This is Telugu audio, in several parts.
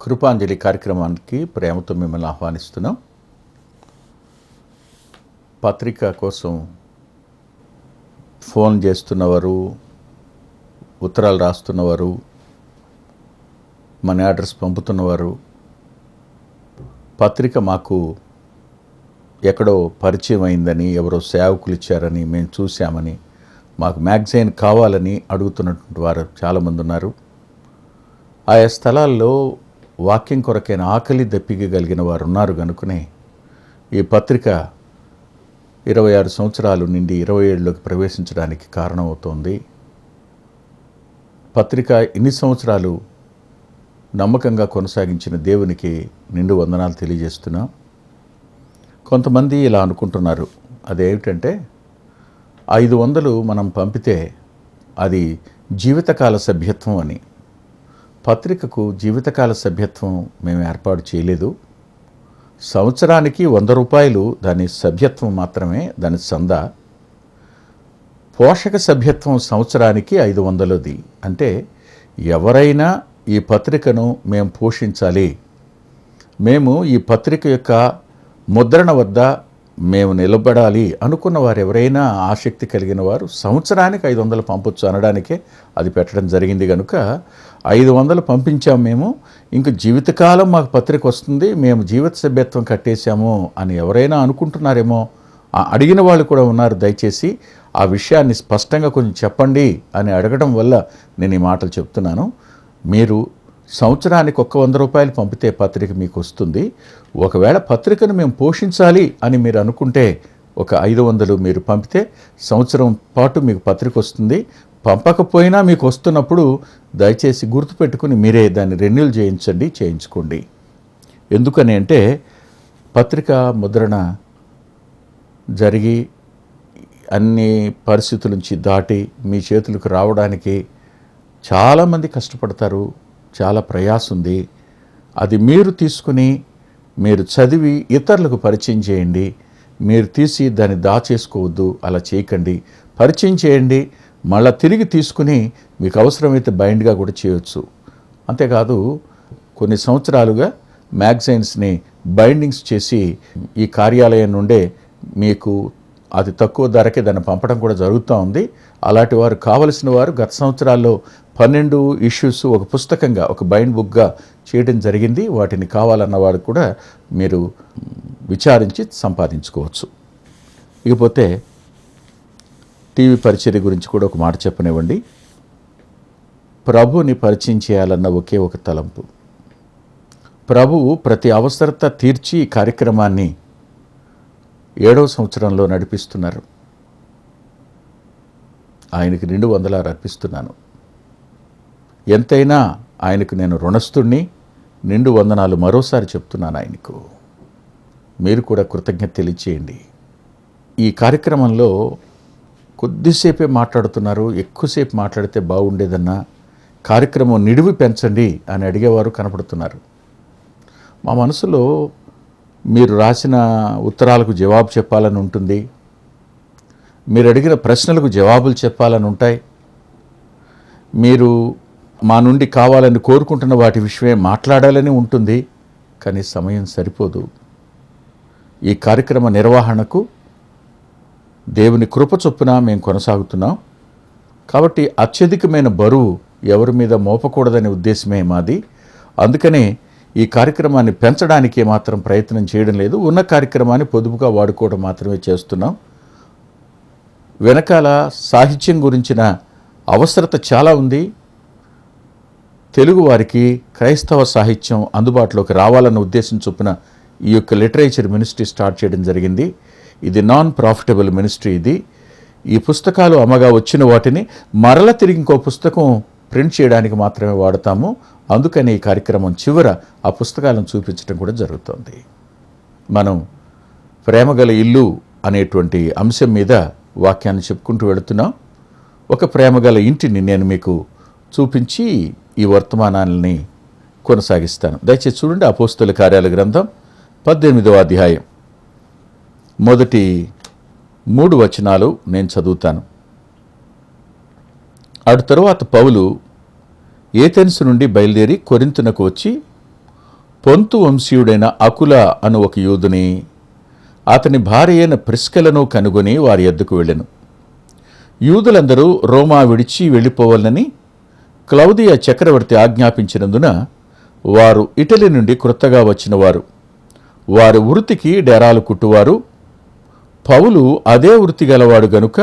కృపాంజలి కార్యక్రమానికి ప్రేమతో మిమ్మల్ని ఆహ్వానిస్తున్నాం. పత్రిక కోసం ఫోన్ చేస్తున్నవారు ఉత్తరాలు రాస్తున్నవారు మనీ అడ్రస్ పంపుతున్నవారు పత్రిక మాకు ఎక్కడో పరిచయం అయిందని ఎవరో సేవకులు ఇచ్చారని మేము చూసామని మాకు మ్యాగజైన్ కావాలని అడుగుతున్నటువంటి వారు చాలామంది ఉన్నారు. ఆయా స్థలాల్లో వాక్యం కొరకైన ఆకలి దప్పిగలిగిన వారు ఉన్నారు కనుకనే ఈ పత్రిక ఇరవై ఆరు సంవత్సరాలు నిండి ఇరవై ఏడులోకి ప్రవేశించడానికి కారణమవుతోంది. పత్రిక ఇన్ని సంవత్సరాలు నమ్మకంగా కొనసాగించిన దేవునికి నిండు వందనాలు తెలియజేస్తున్నాం. కొంతమంది ఇలా అనుకుంటున్నారు. అదేమిటంటే ఐదు వందలు మనం పంపితే అది జీవితకాల సభ్యత్వం అని. పత్రికకు జీవితకాల సభ్యత్వం మేము ఏర్పాటు చేయలేదు. సంవత్సరానికి వంద రూపాయలు దాని సభ్యత్వం మాత్రమే దాని సందా. పోషక సభ్యత్వం సంవత్సరానికి ఐదు వందలది. అంటే ఎవరైనా ఈ పత్రికను మేము పోషించాలి. మేము ఈ పత్రిక యొక్క ముద్రణ వద్ద మేము నిలబడాలి అనుకున్న వారు ఎవరైనా ఆసక్తి కలిగిన వారు సంవత్సరానికి ఐదు వందలు పంపొచ్చు అనడానికే అది పెట్టడం జరిగింది కనుక ఐదు వందలు పంపించాము మేము. ఇంక జీవితకాలం మాకు పత్రిక వస్తుంది మేము జీవిత సభ్యత్వం కట్టేశాము అని ఎవరైనా అనుకుంటున్నారేమో అడిగిన వాళ్ళు కూడా ఉన్నారు దయచేసి ఆ విషయాన్ని స్పష్టంగా కొంచెం చెప్పండి అని అడగడం వల్ల నేను ఈ మాటలు చెప్తున్నాను. మీరు సంవత్సరానికి ఒక్క వంద రూపాయలు పంపితే పత్రిక మీకు వస్తుంది. ఒకవేళ పత్రికను మేము పోషించాలి అని మీరు అనుకుంటే ఒక ఐదు వందలు మీరు పంపితే సంవత్సరం పాటు మీకు పత్రిక వస్తుంది. పంపకపోయినా మీకు వస్తున్నప్పుడు దయచేసి గుర్తుపెట్టుకుని మీరే దాన్ని రెన్యూల్ చేయించండి చేయించుకోండి. ఎందుకని అంటే పత్రిక ముద్రణ జరిగి అన్ని పరిస్థితుల నుంచి దాటి మీ చేతులకు రావడానికి చాలామంది కష్టపడతారు. చాలా ప్రయాస ఉంది. అది మీరు తీసుకుని మీరు చదివి ఇతరులకు పరిచయం చేయండి. మీరు తీసి దాన్ని దాచేసుకోవద్దు అలా చేయకండి. పరిచయం చేయండి మళ్ళా తిరిగి తీసుకుని మీకు అవసరమైతే బైండ్గా కూడా చేయొచ్చు. అంతేకాదు కొన్ని సంవత్సరాలుగా మ్యాగజైన్స్ని బైండింగ్స్ చేసి ఈ కార్యాలయం నుండే మీకు అతి తక్కువ ధరకే దాన్ని పంపడం కూడా జరుగుతూ ఉంది. అలాంటి వారు కావలసిన వారు గత సంవత్సరాల్లో పన్నెండు ఇష్యూస్ ఒక పుస్తకంగా ఒక బైండ్ బుక్గా చేయడం జరిగింది. వాటిని కావాలన్న వారు కూడా మీరు విచారించి సంపాదించుకోవచ్చు. ఇకపోతే టీవీ పరిచర్య గురించి కూడా ఒక మాట చెప్పనివ్వండి. ప్రభుని పరిచయం చేయాలన్న ఒకే ఒక తలంపు. ప్రభువు ప్రతి అవసరత తీర్చి కార్యక్రమాన్ని ఏడవ సంవత్సరంలో నడిపిస్తున్నారు. ఆయనకి రెండు వందలారు అర్పిస్తున్నాను. ఎంతైనా ఆయనకు నేను రుణస్థుణ్ణి నిండు వందనాలు మరోసారి చెప్తున్నాను ఆయనకు. మీరు కూడా కృతజ్ఞత తెలియచేయండి. ఈ కార్యక్రమంలో కొద్దిసేపే మాట్లాడుతున్నారు ఎక్కువసేపు మాట్లాడితే బాగుండేదన్నా కార్యక్రమం నిడివి పెంచండి అని అడిగేవారు కనపడుతున్నారు. మా మనసులో మీరు రాసిన ఉత్తరాలకు జవాబు చెప్పాలని ఉంటుంది. మీరు అడిగిన ప్రశ్నలకు జవాబులు చెప్పాలని ఉంటాయి. మీరు మా నుండి కావాలని కోరుకుంటున్న వాటి విషయమే మాట్లాడాలని ఉంటుంది. కానీ సమయం సరిపోదు. ఈ కార్యక్రమ నిర్వహణకు దేవుని కృప చొప్పున మేము కొనసాగుతున్నాం. కాబట్టి అత్యధికమైన బరువు ఎవరి మీద మోపకూడదనే ఉద్దేశమే మాది. అందుకనే ఈ కార్యక్రమాన్ని పెంచడానికి మాత్రం ప్రయత్నం చేయడం లేదు. ఉన్న కార్యక్రమాన్ని పొదుపుగా వాడుకోవడం మాత్రమే చేస్తున్నాం. వెనకాల సాహిత్యం గురించిన అవసరత చాలా ఉంది. తెలుగు వారికి క్రైస్తవ సాహిత్యం అందుబాటులోకి రావాలన్న ఉద్దేశం చొప్పున ఈ యొక్క లిటరేచర్ మినిస్ట్రీ స్టార్ట్ చేయడం జరిగింది. ఇది నాన్ ప్రాఫిటబుల్ మినిస్ట్రీ ఇది. ఈ పుస్తకాలు అమ్మగా వచ్చిన వాటిని మరల తిరిగి ఇంకో పుస్తకం ప్రింట్ చేయడానికి మాత్రమే వాడతాము. అందుకని ఈ కార్యక్రమం చివర ఆ పుస్తకాలను చూపించడం కూడా జరుగుతుంది. మనం ప్రేమగల ఇల్లు అనేటువంటి అంశం మీద వాక్యాన్ని చెప్పుకుంటూ వెళుతున్నాం. ఒక ప్రేమగల ఇంటిని నేను మీకు చూపించి ఈ వర్తమానాలని కొనసాగిస్తాను. దయచేసి చూడండి అపోస్తుల కార్యాల గ్రంథం పద్దెనిమిదవ అధ్యాయం. మొదటి మూడు వచనాలు నేను చదువుతాను. అటు తరువాత పౌలు ఏథెన్స్ నుండి బయలుదేరి కొరింతునకు వచ్చి పొంతు వంశీయుడైన అకుల అను ఒక యూదుని అతని భార్య అయిన ప్రిస్కలను కనుగొని వారి ఎద్దుకు వెళ్ళెను. యూదులందరూ రోమా విడిచి వెళ్ళిపోవాలని క్లౌదియ చక్రవర్తి ఆజ్ఞాపించినందున వారు ఇటలీ నుండి క్రొత్తగా వచ్చినవారు. వారి వృత్తికి డేరాలు కుట్టువారు. పౌలు అదే వృత్తి గలవాడు గనుక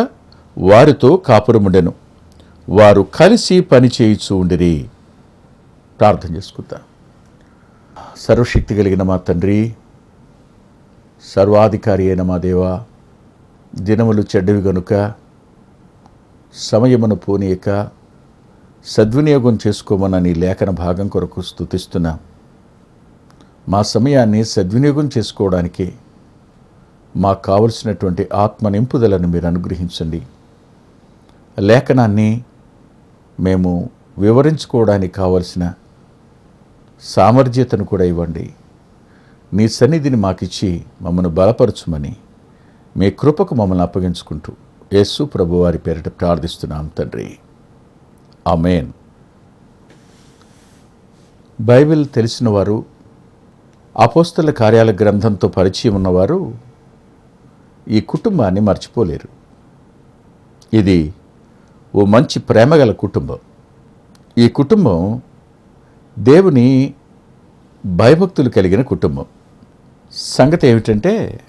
వారితో కాపురముండెను. వారు కలిసి పని ఉండిరి. ప్రార్థన చేసుకుందాం. సర్వశక్తి కలిగిన మా తండ్రి సర్వాధికారి అయిన మా దేవ దినములు చెడ్డవి గనుక సమయమును పోనీయక సద్వినియోగం చేసుకోమన్న నీ లేఖన భాగం కొరకు స్థుతిస్తున్నా మా సమయాన్ని సద్వినియోగం చేసుకోవడానికి మాకు కావలసినటువంటి ఆత్మ నింపుదలను మీరు అనుగ్రహించండి. లేఖనాన్ని మేము వివరించుకోవడానికి కావలసిన సామర్థ్యతను కూడా ఇవ్వండి. నీ సన్నిధిని మాకిచ్చి మమ్మను బలపరచుమని మీ కృపకు మమ్మల్ని అప్పగించుకుంటూ యేసు ప్రభువారి పేరిట ప్రార్థిస్తున్నాం తండ్రి. ఆమెన్. బైబిల్ తెలిసిన వారు అపోస్తల కార్యాల గ్రంథంతో పరిచయం ఉన్నవారు ఈ కుటుంబాన్ని మర్చిపోలేరు. ఇది ఓ మంచి ప్రేమగల కుటుంబం. ఈ కుటుంబం దేవుని భయభక్తులు కలిగిన కుటుంబం. సంగతి ఏమిటంటే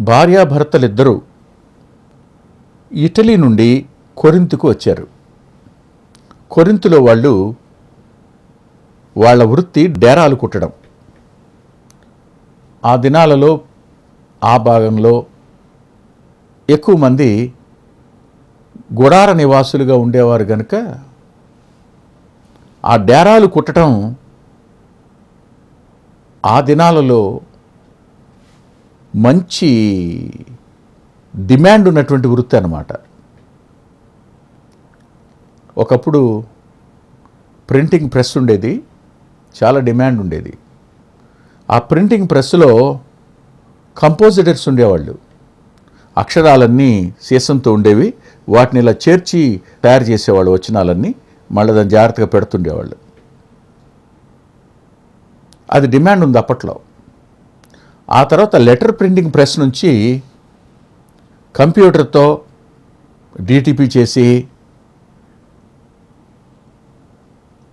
భార్యాభర్తలిద్దరూ ఇటలీ నుండి కొరింతుకు వచ్చారు. కొరింతులో వాళ్ళు వాళ్ళ వృత్తి డేరాలు కుట్టడం. ఆ దినాలలో ఆ భాగంలో ఎక్కువ మంది గుడార నివాసులుగా ఉండేవారు కనుక ఆ డేరాలు కుట్టడం ఆ దినాలలో మంచి డిమాండ్ ఉన్నటువంటి వృత్తి అన్నమాట. ఒకప్పుడు ప్రింటింగ్ ప్రెస్ ఉండేది చాలా డిమాండ్ ఉండేది. ఆ ప్రింటింగ్ ప్రెస్లో కంపోజిటర్స్ ఉండేవాళ్ళు. అక్షరాలన్నీ సీసంతో ఉండేవి వాటిని ఇలా చేర్చి తయారు చేసేవాళ్ళు వచనాలన్నీ మళ్ళీ దాన్ని జాగ్రత్తగా పెడుతుండేవాళ్ళు. అది డిమాండ్ ఉంది అప్పట్లో. ఆ తర్వాత లెటర్ ప్రింటింగ్ ప్రెస్ నుంచి కంప్యూటర్తో డిటిపి చేసి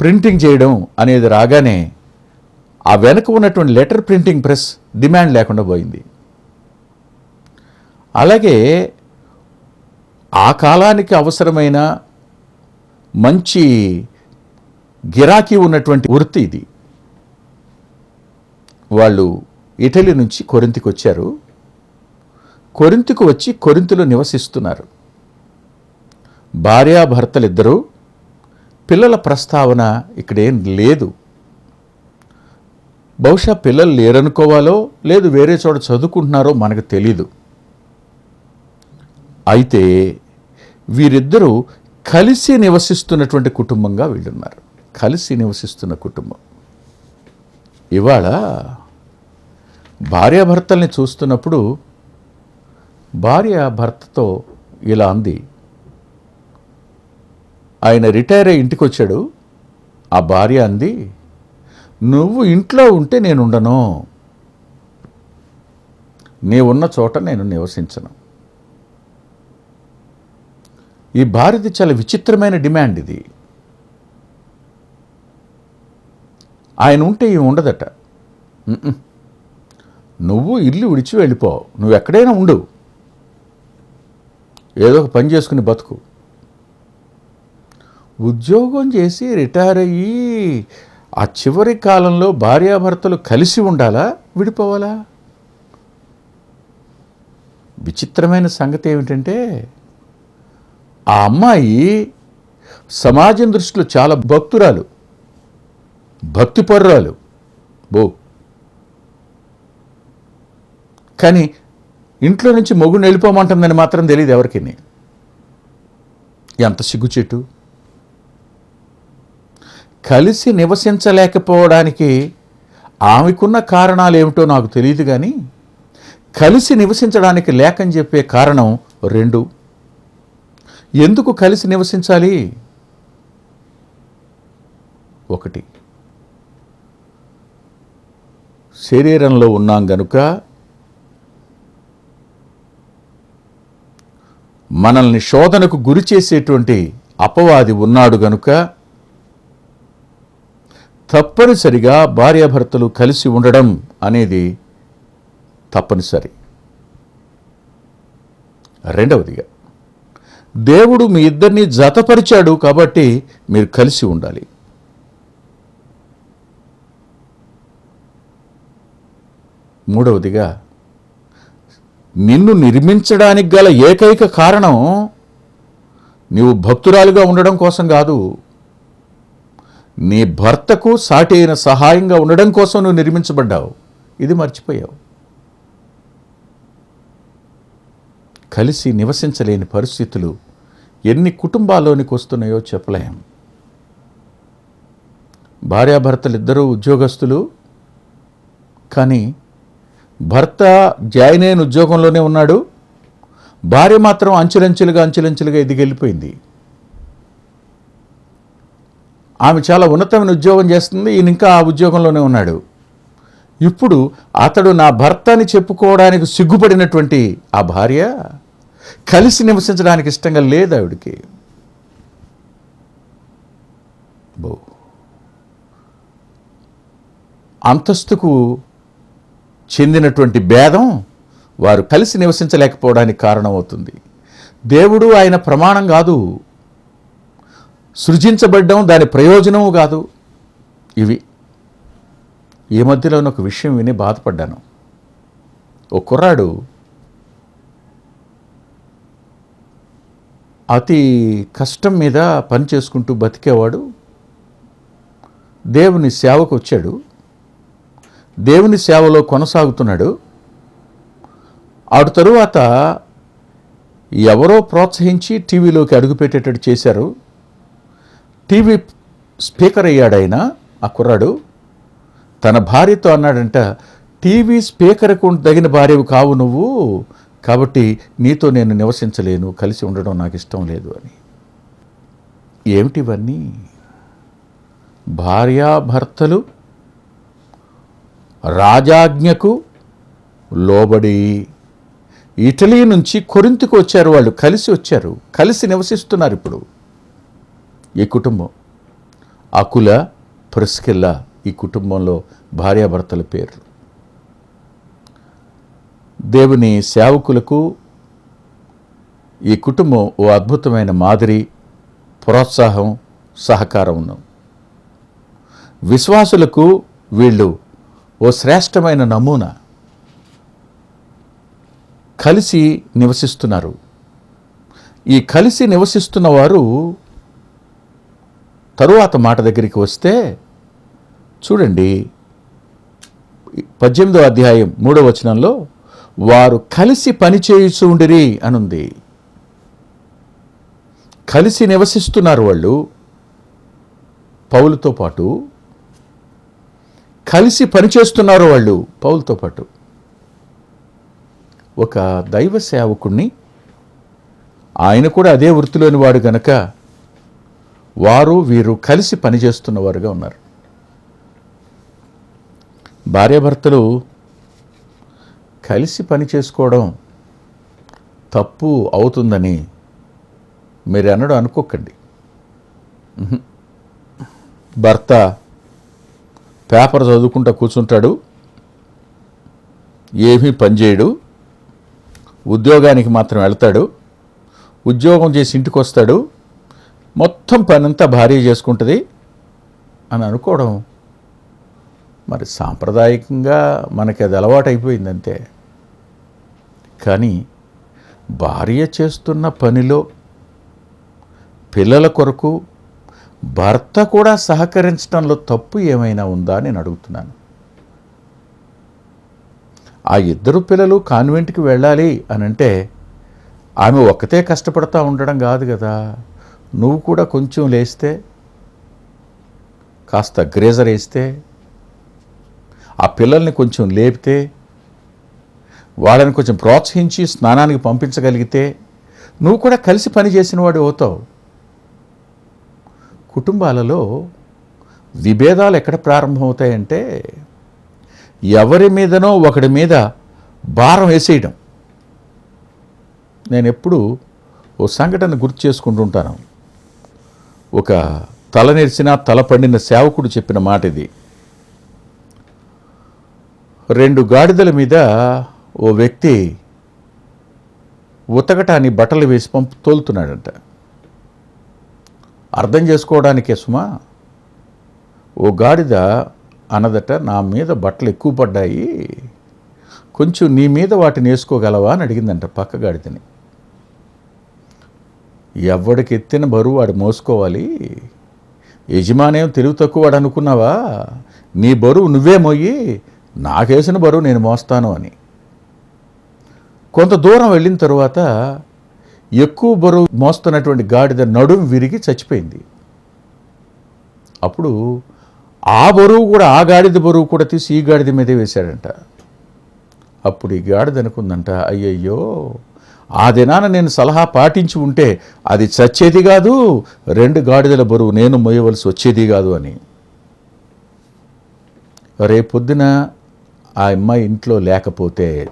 ప్రింటింగ్ చేయడం అనేది రాగానే ఆ వెనక ఉన్నటువంటి లెటర్ ప్రింటింగ్ ప్రెస్ డిమాండ్ లేకుండా పోయింది. అలాగే ఆ కాలానికి అవసరమైన మంచి గిరాకీ ఉన్నటువంటి వృత్తి ఇది. వాళ్ళు ఇటలీ నుంచి కొరింతికి వచ్చారు. కొరింతికి వచ్చి కొరింతిలో నివసిస్తున్నారు. భార్యాభర్తలిద్దరూ పిల్లల ప్రస్తావన ఇక్కడేం లేదు. బహుశా పిల్లలు లేరనుకోవాలో లేదు వేరే చోట చదువుకుంటున్నారో మనకు తెలీదు. అయితే వీరిద్దరూ కలిసి నివసిస్తున్నటువంటి కుటుంబంగా వీళ్ళున్నారు. కలిసి నివసిస్తున్న కుటుంబం. ఇవాళ భార్యాభర్తల్ని చూస్తున్నప్పుడు భార్య భర్తతో ఇలా అంది. ఆయన రిటైర్ అయ్యి ఇంటికి వచ్చాడు ఆ భార్య అంది నువ్వు ఇంట్లో ఉంటే నేను ఉండను చోట నేను నివసించను. ఈ భార్యది చాలా విచిత్రమైన డిమాండ్ ఇది. ఆయన ఉంటే ఈ ఉండదట. నువ్వు ఇల్లు విడిచి వెళ్ళిపో. నువ్వు ఎక్కడైనా ఉండు. ఏదో ఒక పని చేసుకుని బతుకు. ఉద్యోగం చేసి రిటైర్ అయ్యి ఆ చివరి కాలంలో భార్యాభర్తలు కలిసి ఉండాలా? విడిపోవాలా? విచిత్రమైన సంగతి ఏమిటంటే ఆ అమ్మాయి సమాజం దృష్టిలో చాలా భక్తురాలు. భక్తిపరురాలు. బో. కానీ ఇంట్లో నుంచి మొగుడిని వెళ్ళిపోమంటుందని మాత్రం తెలియదు ఎవరికి ఎంత సిగ్గుచెట్టు కలిసి నివసించలేకపోవడానికి ఆమెకున్న కారణాలు ఏమిటో నాకు తెలియదు కానీ కలిసి నివసించడానికి లేకని చెప్పే కారణం రెండు. ఎందుకు కలిసి నివసించాలి? ఒకటి. శరీరంలో ఉన్నాం గనుక మనల్ని శోధనకు గురి చేసేటువంటి అపవాది ఉన్నాడు గనుక తప్పనిసరిగా భార్యాభర్తలు కలిసి ఉండడం అనేది తప్పనిసరి. రెండవదిగా దేవుడు మీ ఇద్దరిని జతపరిచాడు కాబట్టి మీరు కలిసి ఉండాలి. మూడవదిగా నిన్ను నిర్మించడానికి గల ఏకైక కారణం నీవు భక్తురాలుగా ఉండడం కోసం కాదు. నీ భర్తకు సాటి అయిన సహాయంగా ఉండడం కోసం నువ్వు నిర్మించబడ్డావు. ఇది మర్చిపోయావు. కలిసి నివసించలేని పరిస్థితులు ఎన్ని కుటుంబాల్లోనికి వస్తున్నాయో చెప్పలేం. భార్యాభర్తలిద్దరూ ఉద్యోగస్తులు కానీ భర్త జాయిన్ అయిన ఉద్యోగంలోనే ఉన్నాడు. భార్య మాత్రం అంచులంచులుగా అంచులంచులుగా ఎదిగెళ్ళిపోయింది. ఆమె చాలా ఉన్నతమైన ఉద్యోగం చేస్తుంది ఈయన ఇంకా ఆ ఉద్యోగంలోనే ఉన్నాడు. ఇప్పుడు అతడు నా భర్త అని చెప్పుకోవడానికి సిగ్గుపడినటువంటి ఆ భార్య కలిసి నివసించడానికి ఇష్టంగా లేదు ఆవిడికి. బో. అంతస్తుకు చెందినటువంటి భేదం వారు కలిసి నివసించలేకపోవడానికి కారణమవుతుంది. దేవుడు ఆయన ప్రమాణం కాదు. సృజించబడ్డం దాని ప్రయోజనము కాదు. ఇవి. ఈ మధ్యలో ఒక విషయం విని బాధపడ్డాను. ఓ కుర్రాడు అతి కష్టం మీద పని చేసుకుంటూ బతికేవాడు. దేవుని సేవకు వచ్చాడు. దేవుని సేవలో కొనసాగుతున్నాడు. ఆడు తరువాత ఎవరో ప్రోత్సహించి టీవీలోకి అడుగుపెట్టేటట్టు చేశారు. టీవీ స్పీకర్ అయ్యాడు ఆయన ఆ కుర్రాడు. తన భార్యతో అన్నాడంట టీవీ స్పీకర్కు తగిన భార్యవు కావు నువ్వు. కాబట్టి నీతో నేను నివసించలేను కలిసి ఉండడం నాకు ఇష్టం లేదు అని. ఏమిటివన్నీ భార్యాభర్తలు రాజాజ్ఞకు లోబడి ఇటలీ నుంచి కొరింతకు వచ్చారు వాళ్ళు కలిసి వచ్చారు కలిసి నివసిస్తున్నారు ఇప్పుడు. ఈ కుటుంబం అకుల ప్రిస్కిల్ల ఈ కుటుంబంలో భార్యాభర్తల పేర్లు. దేవుని సేవకులకు ఈ కుటుంబం ఓ అద్భుతమైన మాదిరి ప్రోత్సాహం సహకారం విశ్వాసులకు వీళ్ళు ఓ శ్రేష్టమైన నమూనా కలిసి నివసిస్తున్నారు. ఈ కలిసి నివసిస్తున్న వారు తరువాత మాట దగ్గరికి వస్తే చూడండి పద్దెనిమిదో అధ్యాయం మూడో వచనంలో వారు కలిసి పనిచేయుచు ఉండిరి అనుంది. కలిసి నివసిస్తున్నారు వాళ్ళు. పౌలుతో పాటు కలిసి పనిచేస్తున్నారు వాళ్ళు పౌలతో పాటు. ఒక దైవ సేవకుణ్ణి ఆయన కూడా అదే వృత్తిలోని వాడు గనక వారు వీరు కలిసి పనిచేస్తున్నవారుగా ఉన్నారు. భార్యాభర్తలు కలిసి పని చేసుకోవడం తప్పు అవుతుందని మీరు అన్నడం అనుకోకండి భర్త పేపర్ చదువుకుంటా కూర్చుంటాడు ఏమీ పనిచేయడు ఉద్యోగానికి మాత్రం వెళ్తాడు ఉద్యోగం చేసి ఇంటికి వస్తాడు మొత్తం పనంతా భార్య చేసుకుంటుంది అని అనుకోవడం మరి సాంప్రదాయకంగా మనకి అది అలవాటు అయిపోయిందంతే కానీ భార్య చేస్తున్న పనిలో పిల్లల కొరకు భర్త కూడా సహకరించడంలో తప్పు ఏమైనా ఉందా అని నేను అడుగుతున్నాను. ఆ ఇద్దరు పిల్లలు కాన్వెంట్కి వెళ్ళాలి అని అంటే ఆమె ఒక్కతే కష్టపడతా ఉండడం కాదు కదా. నువ్వు కూడా కొంచెం లేస్తే కాస్త గ్రేజర్ వేస్తే ఆ పిల్లల్ని కొంచెం లేపితే వాళ్ళని కొంచెం ప్రోత్సహించి స్నానానికి పంపించగలిగితే నువ్వు కూడా కలిసి పని చేసిన వాడు అవుతావు. కుటుంబాలలో విభేదాలు ఎక్కడ ప్రారంభమవుతాయంటే ఎవరి మీదనో ఒకడి మీద భారం వేసేయడం. నేను ఎప్పుడు ఓ సంఘటన గుర్తు చేసుకుంటుంటాను. ఒక తల నెరిసిన తల పండిన సేవకుడు చెప్పిన మాట ఇది రెండు గాడిదల మీద ఓ వ్యక్తి ఉతకటాన్ని బట్టలు వేసి పంపు తోలుతున్నాడంట. అర్థం చేసుకోవడానికే సుమా ఓ గాడిద అన్నదట నా మీద బట్టలు ఎక్కువ పడ్డాయి కొంచెం నీ మీద వాటిని వేసుకోగలవా అని అడిగిందంట పక్క గాడిదని. ఎవడికి ఎత్తిన బరువు వాడు మోసుకోవాలి? యజమానేం తెలివి తక్కువ వాడు అనుకున్నావా? నీ బరువు నువ్వే మోయి నాకేసిన బరువు నేను మోస్తాను అని. కొంత దూరం వెళ్ళిన తరువాత ఎక్కువ బరువు మోస్తున్నటువంటి గాడిద నడుము విరిగి చచ్చిపోయింది. అప్పుడు ఆ బరువు కూడా ఆ గాడిద బరువు కూడా తీసి ఈ గాడిద మీదే వేశాడంట. అప్పుడు ఈ గాడిద అనుకుందంట అయ్యయ్యో ఆ దినాన నేను సలహా పాటించి ఉంటే అది చచ్చేది కాదు రెండు గాడిదల బరువు నేను మోయవలసి వచ్చేది కాదు అని. రేపొద్దున ఆ అమ్మాయి ఇంట్లో లేకపోతే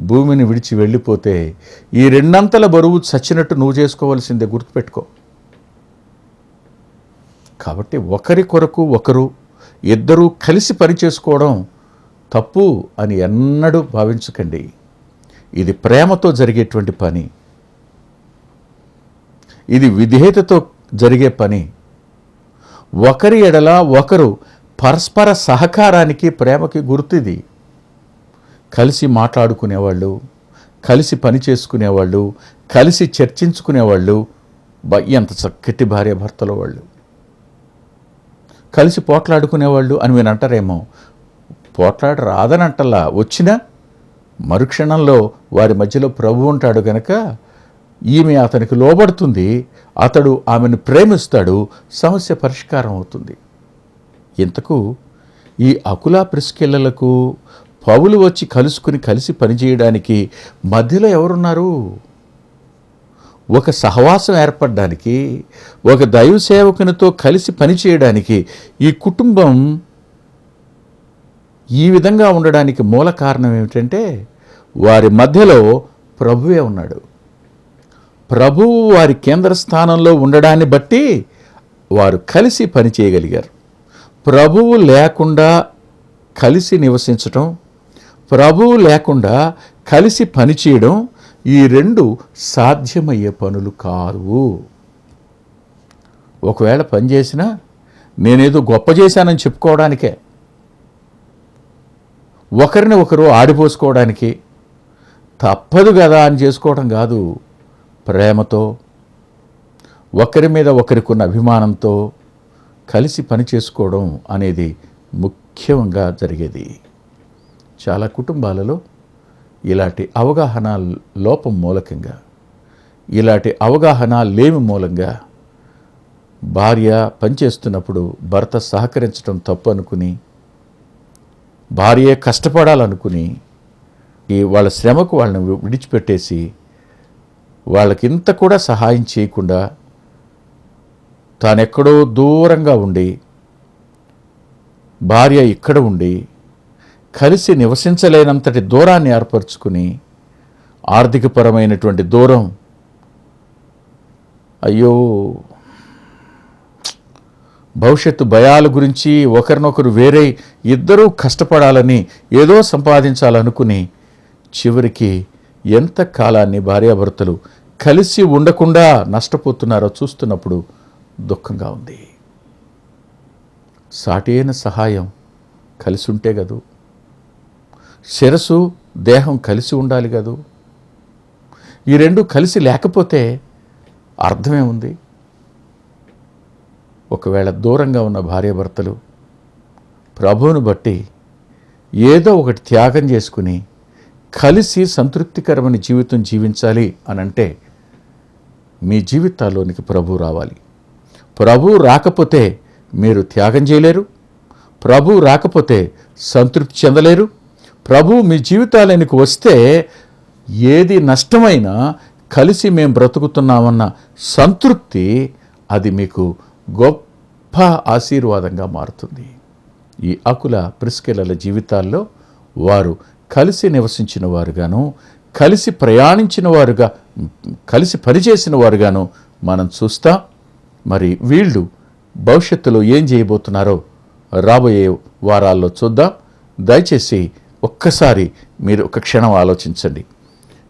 భూమిని విడిచి వెళ్ళిపోతే ఈ రెండంతల బరువు చచ్చినట్టు నువ్వు చేసుకోవాల్సిందే గుర్తుపెట్టుకో. కాబట్టి ఒకరి కొరకు ఒకరు ఇద్దరూ కలిసి పనిచేసుకోవడం తప్పు అని ఎన్నడూ భావించకండి. ఇది ప్రేమతో జరిగేటువంటి పని. ఇది విధేయతతో జరిగే పని. ఒకరి ఎడల ఒకరు పరస్పర సహకారానికి ప్రేమకి గుర్తిది. కలిసి మాట్లాడుకునేవాళ్ళు కలిసి పని చేసుకునేవాళ్ళు కలిసి చర్చించుకునేవాళ్ళు ఎంత చక్కటి భార్య భర్తలు వాళ్ళు. కలిసి పోట్లాడుకునేవాళ్ళు అని మీరు అంటారేమో. పోట్లాడ రాదని వచ్చినా మరుక్షణంలో వారి మధ్యలో ప్రభు ఉంటాడు గనక ఈమె అతనికి లోబడుతుంది అతడు ఆమెను ప్రేమిస్తాడు సమస్య పరిష్కారం అవుతుంది. ఇంతకు ఈ అకులా ప్రిస్కిల్లలకు పౌలు వచ్చి కలుసుకుని కలిసి పనిచేయడానికి మధ్యలో ఎవరున్నారు? ఒక సహవాసం ఏర్పడడానికి ఒక దైవ సేవకునితో కలిసి పనిచేయడానికి ఈ కుటుంబం ఈ విధంగా ఉండడానికి మూల కారణం ఏమిటంటే వారి మధ్యలో ప్రభువే ఉన్నాడు. ప్రభువు వారి కేంద్ర స్థానంలో ఉండడాన్ని బట్టి వారు కలిసి పనిచేయగలిగారు. ప్రభువు లేకుండా కలిసి నివసించటం ప్రభువు లేకుండా కలిసి పనిచేయడం ఈ రెండు సాధ్యమయ్యే పనులు కావు. ఒకవేళ పని చేసినా నేనేదో గొప్ప చేశానని చెప్పుకోవడానికే ఒకరిని ఒకరు ఆడిపోసుకోవడానికి తప్పదు కదా అని చేసుకోవడం కాదు. ప్రేమతో ఒకరి మీద ఒకరికి ఉన్న అభిమానంతో కలిసి పని చేసుకోవడం అనేది ముఖ్యంగా జరిగేది. చాలా కుటుంబాలలో ఇలాంటి అవగాహన లోపం మూలకంగా ఇలాంటి అవగాహన లేమి మూలంగా భార్య పనిచేస్తున్నప్పుడు భర్త సహకరించడం తప్పు అనుకుని భార్య కష్టపడాలనుకుని ఈ వాళ్ళ శ్రమకు వాళ్ళని విడిచిపెట్టేసి విడిచిపెట్టేసి వాళ్ళకింత కూడా సహాయం చేయకుండా తానెక్కడో దూరంగా ఉండి భార్య ఇక్కడ ఉండి కలిసి నివసించలేనంతటి దూరాన్ని ఏర్పరచుకుని ఆర్థికపరమైనటువంటి దూరం. అయ్యో! భవిష్యత్తు భయాల గురించి ఒకరినొకరు వేరే ఇద్దరూ కష్టపడాలని ఏదో సంపాదించాలనుకుని చివరికి ఎంత కాలాన్ని భార్యాభర్తలు కలిసి ఉండకుండా నష్టపోతున్నారో చూస్తున్నప్పుడు దుఃఖంగా ఉంది. సాటైన సహాయం కలిసి ఉంటే కదూ శిరస్సు దేహం కలిసి ఉండాలి కదూ? ఈ రెండు కలిసి లేకపోతే అర్థమే ఉంది. ఒకవేళ దూరంగా ఉన్న భార్యాభర్తలు ప్రభువును బట్టి ఏదో ఒకటి త్యాగం చేసుకుని కలిసి సంతృప్తికరమైన జీవితం జీవించాలి అని అంటే మీ జీవితాల్లోనికి ప్రభు రావాలి. ప్రభు రాకపోతే మీరు త్యాగం చేయలేరు. ప్రభు రాకపోతే సంతృప్తి చెందలేరు. ప్రభు మీ జీవితాలనికి వస్తే ఏది నష్టమైనా కలిసి మేము బ్రతుకుతున్నామన్న సంతృప్తి అది మీకు గొప్ప ఆశీర్వాదంగా మారుతుంది. ఈ అకుల ప్రిస్కెలల జీవితాల్లో వారు కలిసి నివసించిన వారుగాను కలిసి ప్రయాణించిన వారుగా కలిసి పనిచేసిన వారుగాను మనం చూస్తాం మరి వీళ్ళు భవిష్యత్తులో ఏం చేయబోతున్నారో రాబోయే వారాల్లో చూద్దాం. దయచేసి ఒక్కసారి మీరు ఒక క్షణం ఆలోచించండి.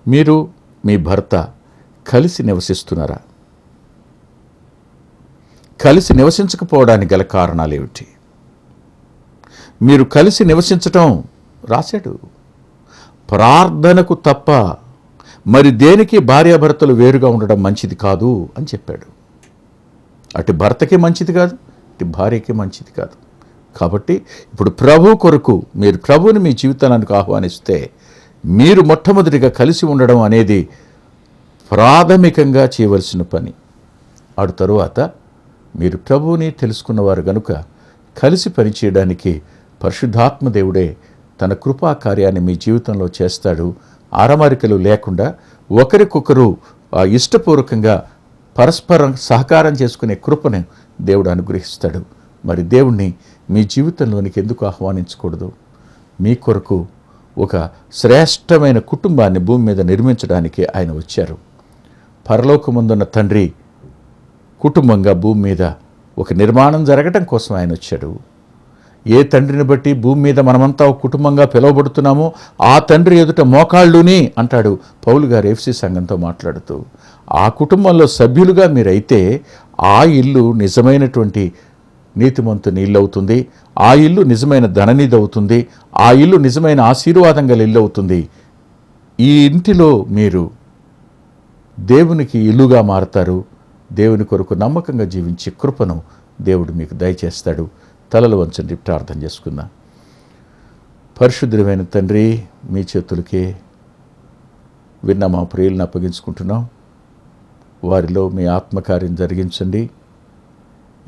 మీరు మీ భర్త కలిసి నివసిస్తున్నారా? కలిసి నివసించకపోవడానికి గల కారణాలు ఏమిటి మీరు కలిసి నివసించటం రాశాడు. ప్రార్థనకు తప్ప మరి దేనికి భార్యాభర్తలు వేరుగా ఉండడం మంచిది కాదు అని చెప్పాడు. అటు భర్తకి మంచిది కాదు అటు భార్యకి మంచిది కాదు. కాబట్టి ఇప్పుడు ప్రభు కొరకు మీరు ప్రభువుని మీ జీవితానికి ఆహ్వానిస్తే మీరు మొట్టమొదటిగా కలిసి ఉండడం అనేది ప్రాథమికంగా చేయవలసిన పని. ఆడు తరువాత మీరు ప్రభువుని తెలుసుకున్నవారు గనుక కలిసి పనిచేయడానికి పరిశుద్ధాత్మ దేవుడే తన కృపా కార్యాన్ని మీ జీవితంలో చేస్తాడు. ఆరమరికలు లేకుండా ఒకరికొకరు ఆ, ఇష్టపూర్వకంగా పరస్పరం సహకారం చేసుకునే కృపను దేవుడు అనుగ్రహిస్తాడు. మరి దేవుణ్ణి మీ జీవితంలోనికి ఎందుకు ఆహ్వానించకూడదు? మీ కొరకు ఒక శ్రేష్టమైన కుటుంబాన్ని భూమి మీద నిర్మించడానికి ఆయన వచ్చారు. పరలోకముందున్న తండ్రి కుటుంబంగా భూమి మీద ఒక నిర్మాణం జరగటం కోసం ఆయన వచ్చాడు. ఏ తండ్రిని బట్టి భూమి మీద మనమంతా ఒక కుటుంబంగా పిలువబడుతున్నామో ఆ తండ్రి ఎదుట మోకాళ్ళుని అంటాడు పౌలు గారు ఎఫ్సి సంఘంతో మాట్లాడుతూ. ఆ కుటుంబంలో సభ్యులుగా మీరైతే ఆ ఇల్లు నిజమైనటువంటి నీతిమంతుని ఇల్లు అవుతుంది ఆ ఇల్లు నిజమైన ధననిధి అవుతుంది ఆ ఇల్లు నిజమైన ఆశీర్వాదం గల ఇల్లు అవుతుంది ఈ ఇంటిలో మీరు దేవునికి ఇల్లుగా మారతారు. దేవుని కొరకు నమ్మకంగా జీవించే కృపను దేవుడు మీకు దయచేస్తాడు. తలలు వంచండి ప్రార్థన చేసుకుందాం. పరిశుద్ధమైన తండ్రి మీ చేతులకే విన్న మా ప్రియులను అప్పగించుకుంటున్నాం. వారిలో మీ ఆత్మకార్యం జరిగించండి.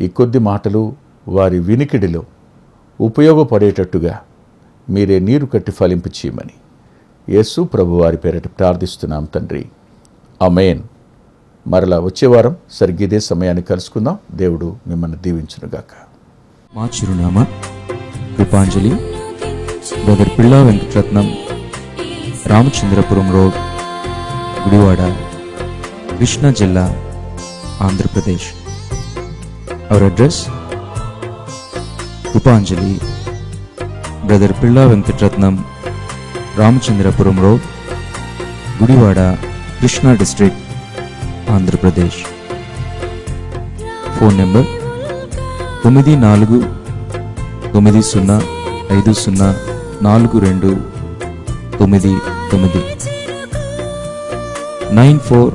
ఈ కొద్ది మాటలు వారి వినికిడిలో ఉపయోగపడేటట్టుగా మీరే నీరు కట్టి ఫలింపు చేయమని యేసు ప్రభువారి పేరట ప్రార్థిస్తున్నాం తండ్రి. అమేన్ మరలా వచ్చేవారం సరిగ్గిదే సరిగ్గా ఇదే సమయాన్ని కలుసుకుందాం. దేవుడు మిమ్మల్ని దీవించునుగాక మా చిరునామా కృపాంజలి బ్రదర్ పిల్లా వెంకటరత్నం రామచంద్రపురం రోడ్ గుడివాడ కృష్ణా జిల్లా Andhra Pradesh. Our address Upanjali brother Pilla Venkataratnam Ramachandrapuram road Gudivada Krishna district Andhra Pradesh phone number తొమ్మిది నాలుగు తొమ్మిది సున్నా ఐదు సున్నా నాలుగు రెండు తొమ్మిది తొమ్మిది. Nine four